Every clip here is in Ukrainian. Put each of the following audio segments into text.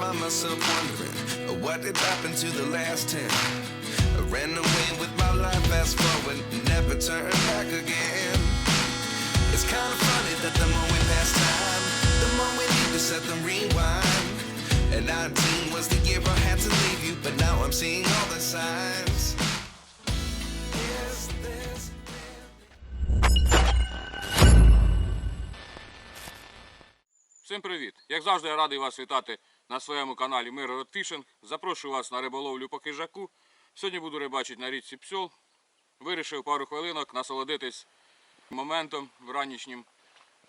find myself wondering uh, what did happen to the last ten. I ran away with my life, fast forward, never turn back again. It's kind of funny that the more we pass time, the more we need to set them rewind. And 19 was the year I had to leave you, but now I'm seeing all the signs. Is this Всім привіт! Як завжди, я радий вас вітати на своєму каналі Миргород Фішинг. Запрошую вас на риболовлю по хижаку. Сьогодні буду рибачити на річці Псьол. Вирішив пару хвилинок насолодитись моментом вранішнім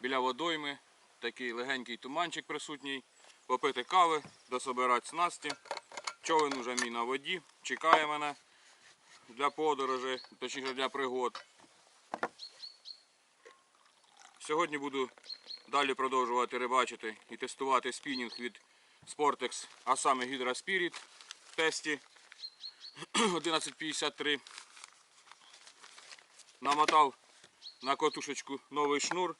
біля водойми. Такий легенький туманчик присутній. Попити кави, дособирати снасті. Човен уже мій на воді, чекає мене для подорожі, точніше для пригод. Сьогодні буду далі продовжувати рибачити і тестувати спінінг від Sportex, а саме Spirit в тесті 1153. Намотав на котушечку новий шнур.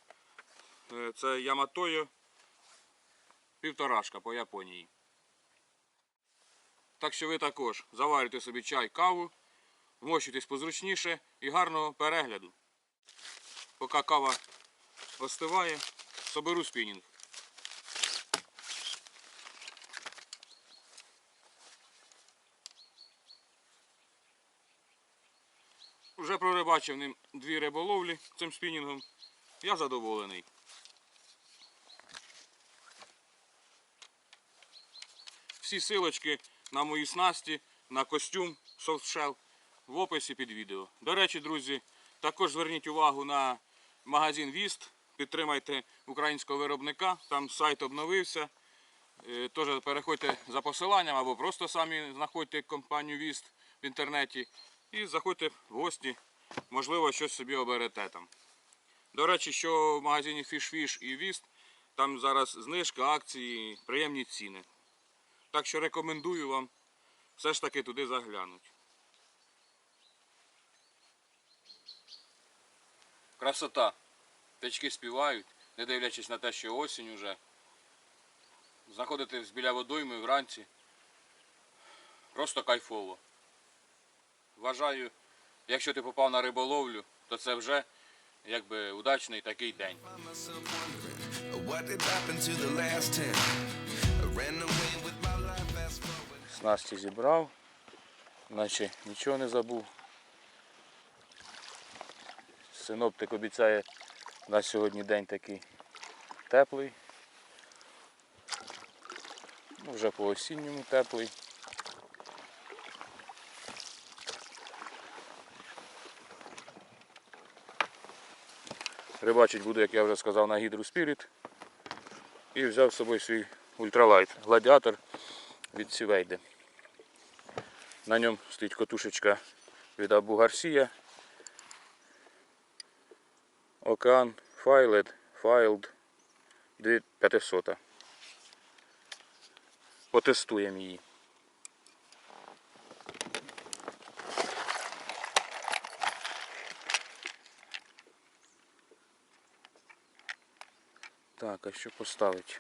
Е, Це Yamatoyo півторашка по Японії. Так що ви також заварюйте собі чай, каву, вмощуйтесь позручніше і гарного перегляду. Поки кава остиває, соберу спінінг. Уже прорибачив ним дві риболовлі цим спінінгом. Я задоволений. Всі силочки на мої снасті, на костюм софтшел в описі під відео. До речі, друзі, також зверніть увагу на магазин Віст. Підтримайте українського виробника. Там сайт обновився. Е, Теж переходьте за посиланням або просто самі знаходьте компанію Віст в інтернеті і заходьте в гості. Можливо, щось собі оберете там. До речі, що в магазині Fish Fish і Віст, там зараз знижка, акції, приємні ціни. Так що рекомендую вам все ж таки туди заглянути. Красота. Птички співають, не дивлячись на те, що осінь уже. Знаходитись біля водойми вранці. Просто кайфово. Вважаю, якщо ти попав на риболовлю, то це вже якби удачний такий день. Снасті зібрав, наче нічого не забув. Синоптик обіцяє на сьогодні день такий теплий. Ну, вже по осінньому теплий. Рибачить буду, як я вже сказав, на гідру Spirit. І взяв з собою свій ультралайт гладіатор від Сівейди. На ньому стоїть котушечка від Абу Гарсія. Океан Файлед Файлд 2500. Потестуємо її. Так, а що поставити?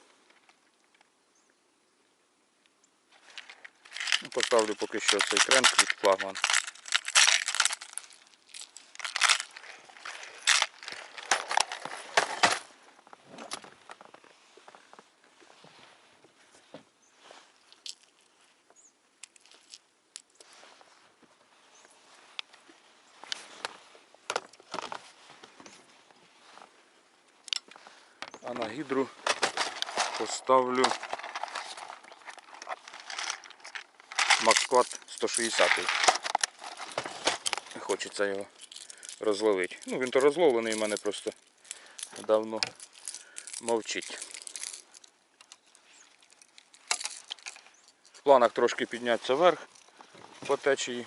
Ну, Поставлю поки що цей крем від флагман. А на гідру поставлю Максклад 160. Хочеться його розловити. Ну він то розловлений в мене просто давно мовчить. В планах трошки піднятися вверх по течії.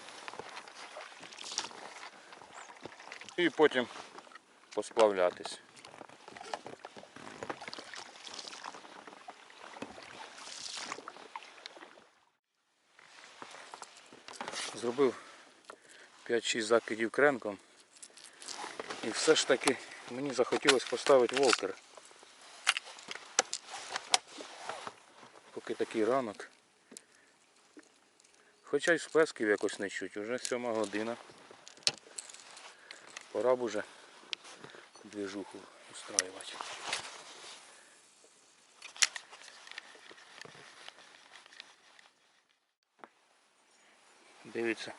І потім посплавлятись. Зробив 5-6 закидів кренком. І все ж таки мені захотілося поставити волкер. Поки такий ранок. Хоча й з песків якось не чуть, уже сьома година. Пора б уже движуху устраювати. Дивіться.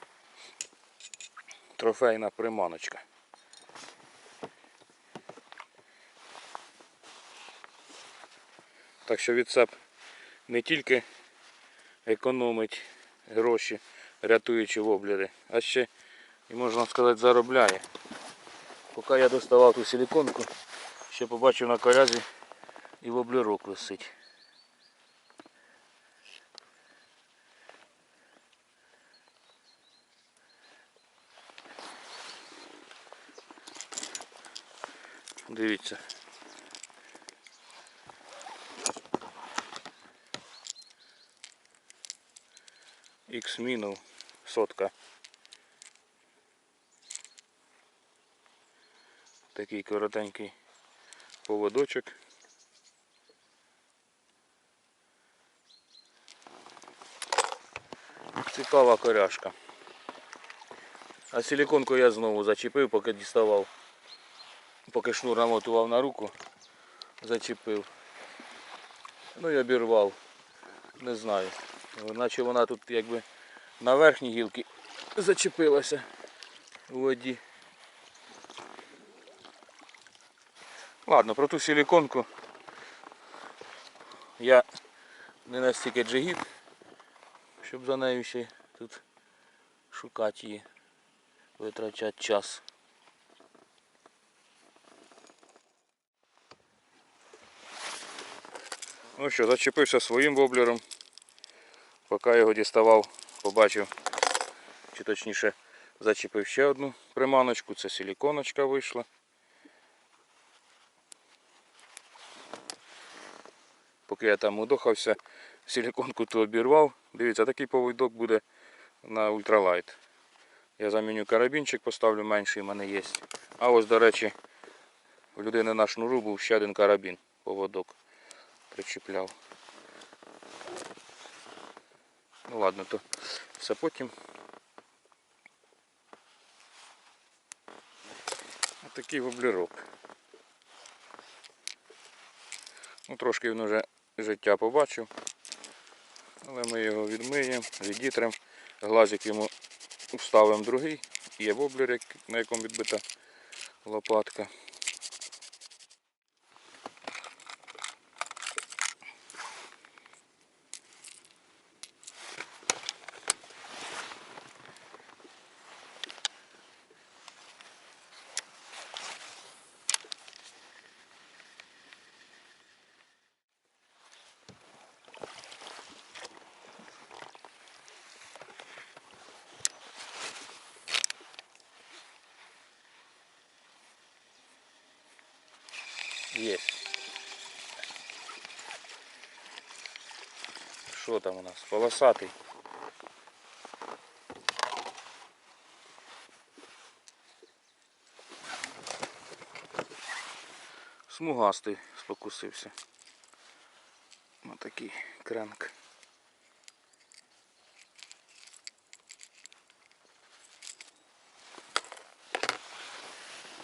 Трофейна приманочка. Так що відцеп не тільки економить гроші, рятуючи воблери, а ще, і можна сказати, заробляє. Поки я доставав ту силіконку, ще побачив на корязі і воблерок висить. Дивіться. Х мінус сотка. Такий коротенький поводочок. Цікава коряшка. А силиконку я знову зачепив, поки діставав. Поки шнур намотував на руку, зачепив. Ну і обірвав. Не знаю. Наче вона тут якби на верхній гілці зачепилася у воді. Ладно, про ту силиконку я не настільки джигіт, щоб за нею ще тут шукати її, витрачати час. Ну що, зачепився своїм воблером. Поки його діставав, побачив, чи точніше зачепив ще одну приманочку, це силіконочка вийшла. Поки я там удохався, силіконку ту обірвав. Дивіться, такий повідок буде на ультралайт. Я заміню карабінчик, поставлю менший, в мене є. А ось, до речі, у людини на шнуру був ще один карабін, поводок причіпляв. Ну ладно, то все потім. Отакий воблерок. Ну, трошки він вже життя побачив. Але ми його відмиємо, відітримо, глазик йому вставимо другий. Є воблер, на якому відбита лопатка. Є. Що там у нас? Полосатий. Смугастий спокусився. Ось такий кренк.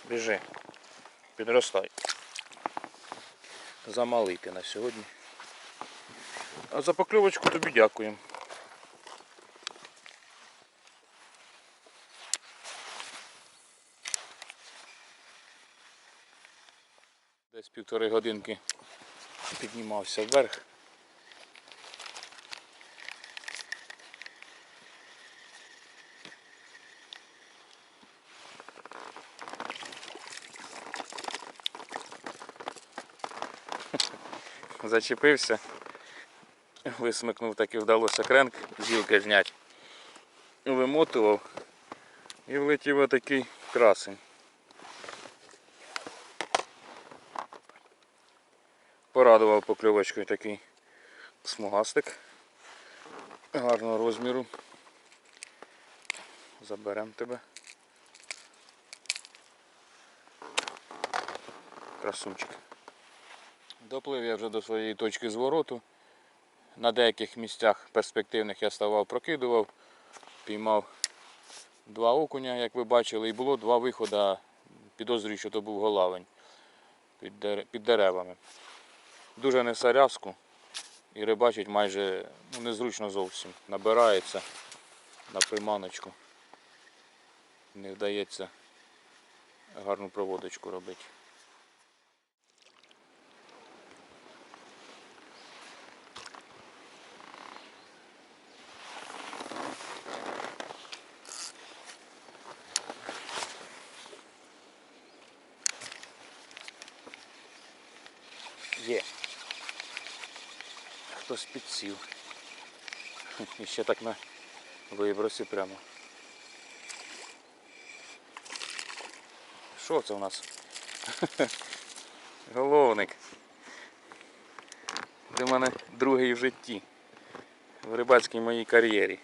Біжи. Підростай. Замалий ти на сьогодні. А за покльовочку тобі дякуємо. Десь півтори годинки піднімався вверх. Зачепився. Висмикнув таки вдалося кренк з гілки зняти. Вимотував і влетів отакий красень. Порадував покльовочкою такий смугастик гарного розміру. Заберемо тебе. Красунчик. Доплив я вже до своєї точки звороту. на деяких місцях перспективних я ставав, прокидував, піймав два окуня, як ви бачили, і було два виходи. Підозрюю, що то був голавень під, деревами. Дуже несе рязку і рибачить майже ну, незручно зовсім. Набирається на приманочку. Не вдається гарну проводочку робити. Є. Хтось. І ще так на вибросі прямо. Що це у нас? Головник. Це в мене другий в житті. В рибацькій моїй кар'єрі.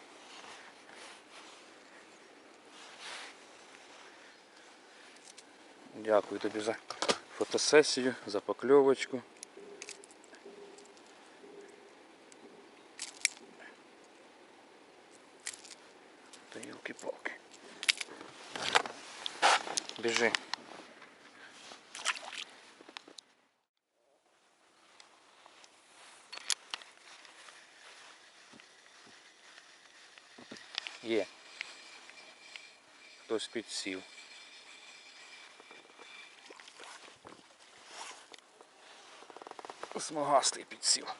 Дякую тобі за фотосесію, за покльовочку. Та юлки-палки. Біжи. Є. Хтось підсів. Смугастий підсів.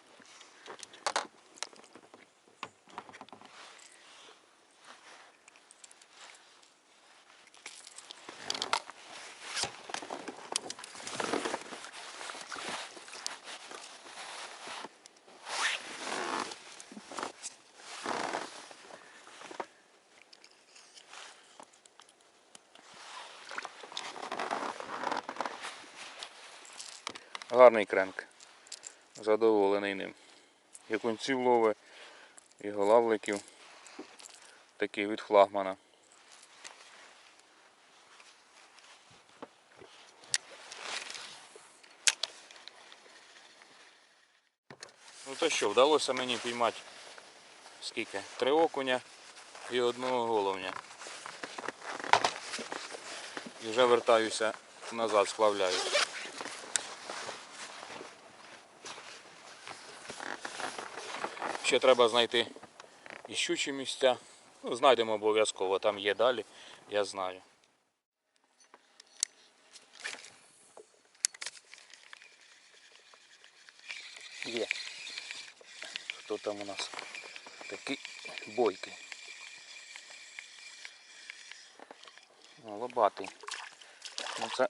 Гарний кренк. Задоволений ним. І кунців лови, і голавликів. Такий від флагмана. Ну то що, вдалося мені піймати скільки? Три окуня і одного головня. І вже вертаюся назад, сплавляюсь. Ще треба знайти і щучі місця. Ну, знайдемо обов'язково, там є далі, я знаю. Є. Хто там у нас? Такий бойкий. О, Лобатий. Ну, це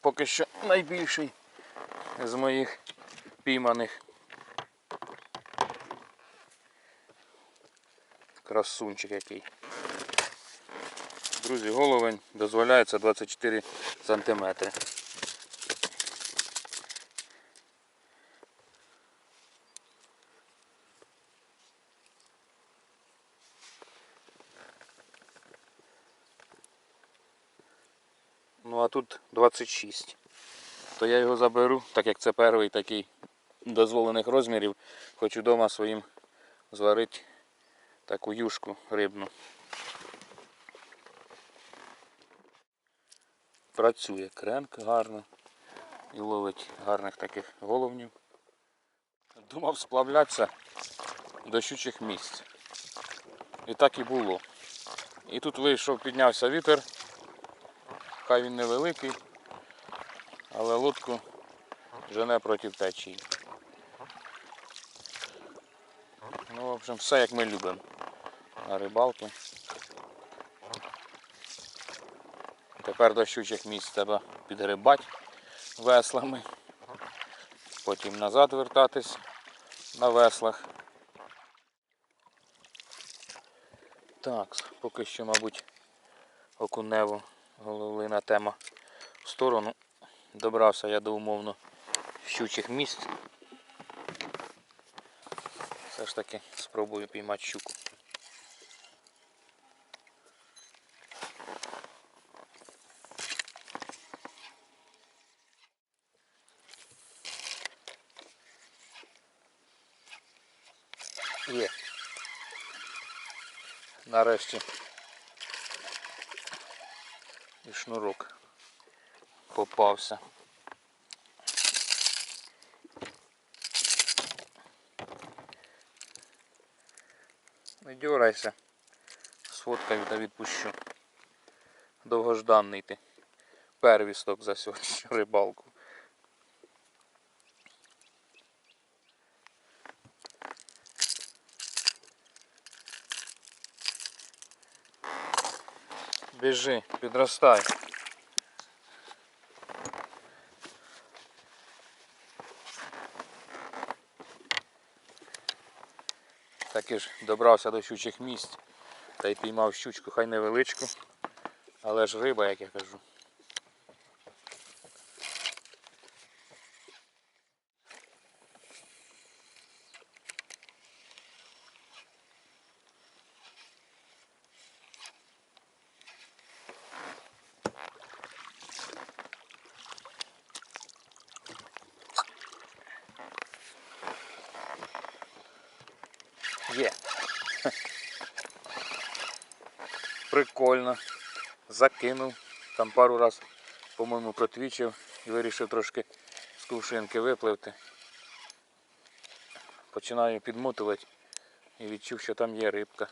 поки що найбільший з моїх пійманих. Красунчик який. Друзі, головень дозволяється 24 сантиметри. Ну а тут 26. То я його заберу, так як це перший такий дозволених розмірів. Хочу вдома своїм зварити таку юшку рибну. Працює кренк гарно і ловить гарних таких головнів. Думав сплавлятися до щучих місць. І так і було. І тут вийшов, піднявся вітер. Хай він невеликий, але лодку жене проти течії. Ну, в общем, все як ми любимо рибалки. Тепер до щучих місць треба підгрибати веслами. Потім назад вертатись на веслах. Так, поки що, мабуть, окунево головлина тема в сторону. Добрався я до умовно щучих місць. Все ж таки спробую піймати щуку. Є. Нарешті. І шнурок попався. Не дьорайся. Сфоткаю та відпущу. Довгожданний ти. Первісток за сьогоднішню рибалку. Біжи, підростай. Таки ж добрався до щучих місць та й піймав щучку, хай невеличку, але ж риба, як я кажу. Є. Прикольно. Закинув. Там пару раз, по-моєму, протвічив і вирішив трошки з кувшинки випливти. Починаю підмотувати і відчув, що там є рибка.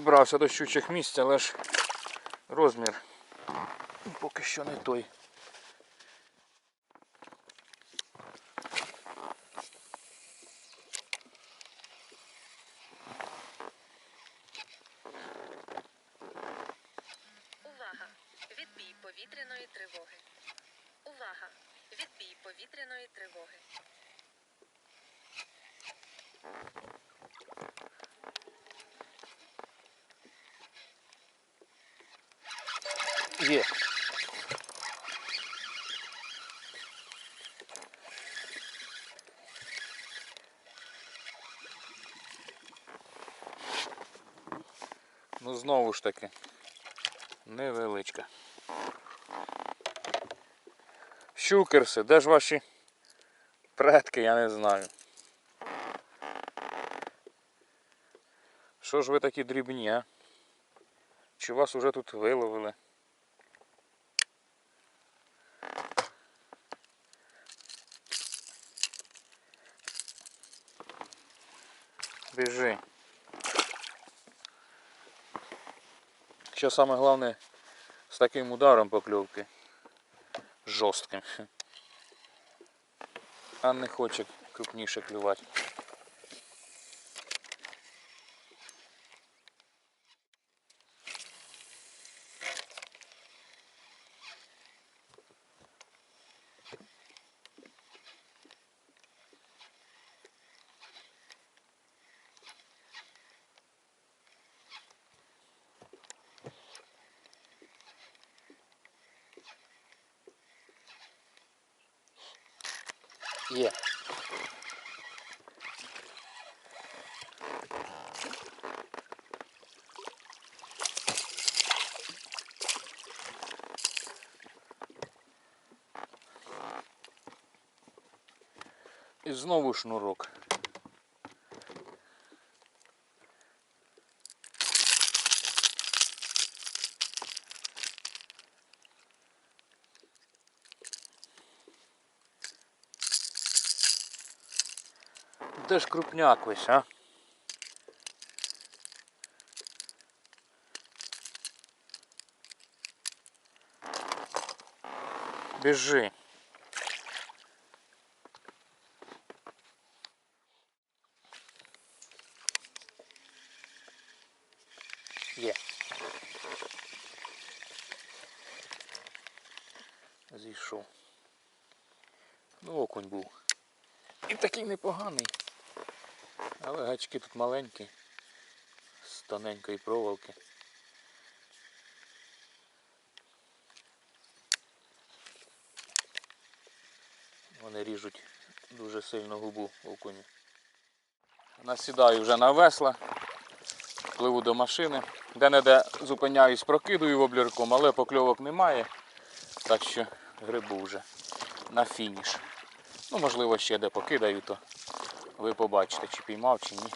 Добрався до щучих місць, але ж розмір поки що не той. Є. Ну знову ж таки невеличка. Щукерси, де ж ваші предки, я не знаю. Що ж ви такі дрібні, а? Чи вас уже тут виловили? Біжи. Що саме головне з таким ударом покльовки. Жорстким. А не хоче крупніше клювати. Є. І знову шнурок. Де ж крупняк весь, а? Біжи. Є. Зійшов. Ну, окунь був. І такий непоганий. Але гачки тут маленькі. З тоненької проволоки. Вони ріжуть дуже сильно губу окуню. Насідаю вже на весла, пливу до машини. Де-не-де зупиняюсь, прокидую воблірком, але покльовок немає. Так що грибу вже на фініш. Ну, можливо, ще де покидаю, то ви побачите, чи піймав, чи ні.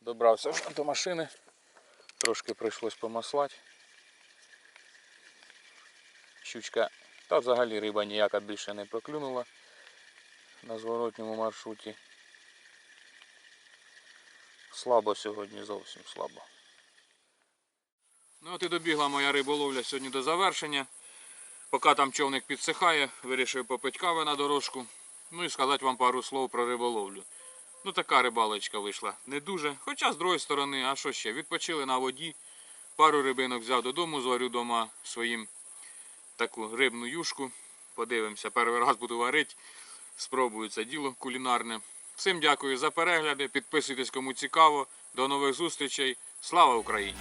Добрався до машини. Трошки прийшлось помаслати. Щучка, та взагалі риба ніяка більше не проклюнула на зворотньому маршруті. Слабо сьогодні, зовсім слабо. Ну от і добігла моя риболовля сьогодні до завершення. Поки там човник підсихає, вирішив попити кави на дорожку. Ну і сказати вам пару слов про риболовлю. Ну така рибалочка вийшла. Не дуже. Хоча з другої сторони, а що ще? Відпочили на воді. Пару рибинок взяв додому, зварю вдома своїм таку рибну юшку. Подивимося, перший раз буду варити. Спробую це діло кулінарне. Всім дякую за перегляди. Підписуйтесь, кому цікаво. До нових зустрічей. Слава Україні!